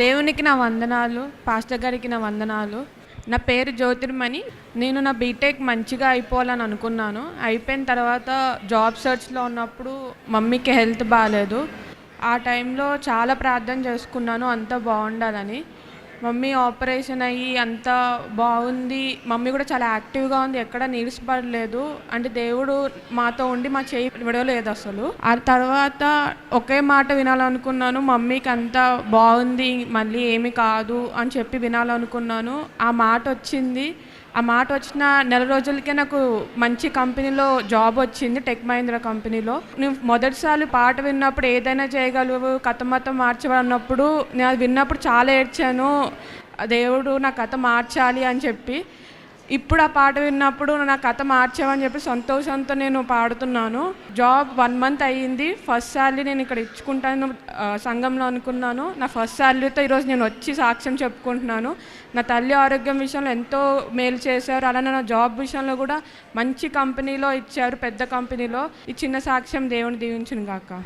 దేవునికి నా వందనాలు పాస్టర్ గారికి నా వందనాలు. నా పేరు జ్యోతిర్మణి. నేను నా బీటెక్ మంచిగా అయిపోవాలని అనుకున్నాను. అయిపోయిన తర్వాత జాబ్ సెర్చ్లో ఉన్నప్పుడు మమ్మీకి హెల్త్ బాగాలేదు ఆ టైంలో చాలా ప్రార్థన చేసుకున్నాను అంతా బాగుండాలని. మమ్మీ ఆపరేషన్ అయ్యి అంత బాగుంది. మమ్మీ కూడా చాలా యాక్టివ్గా ఉంది. ఎక్కడ నీరసపడలేదు అంటే దేవుడు మాతో ఉండి మా చేయి విడవలేదు అసలు. ఆ తర్వాత ఒకే మాట వినాలనుకున్నాను. మమ్మీకి అంత బాగుంది. మళ్ళీ ఏమి కాదు అని చెప్పి వినాలనుకున్నాను. ఆ మాట వచ్చింది. ఆ మాట వచ్చిన నెల రోజులకే నాకు మంచి కంపెనీలో జాబ్ వచ్చింది టెక్ మహీంద్ర కంపెనీలో. నేను మొదటిసారి పాట విన్నప్పుడు ఏదైనా చేయగలవు కథ మొత్తం మార్చబడినప్పుడు నేను అది విన్నప్పుడు చాలా ఏడ్చాను దేవుడు నా కథ మార్చాలి అని చెప్పి. ఇప్పుడు ఆ పాట విన్నప్పుడు నా కథ మార్చావని చెప్పి సంతోషంతో నేను పాడుతున్నాను. జాబ్ వన్ మంత్ అయ్యింది. ఫస్ట్ శాలరీ నేను ఇక్కడ ఇచ్చుకుంటాను సంఘంలో అనుకున్నాను. నా ఫస్ట్ శాలరీతో ఈరోజు నేను వచ్చి సాక్ష్యం చెప్పుకుంటున్నాను. నా తల్లి ఆరోగ్యం విషయంలో ఎంతో మేలు చేశారు. అలానే నా జాబ్ విషయంలో కూడా మంచి కంపెనీలో ఇచ్చారు పెద్ద కంపెనీలో ఈ చిన్న సాక్ష్యం దేవుని దీవించిన గాక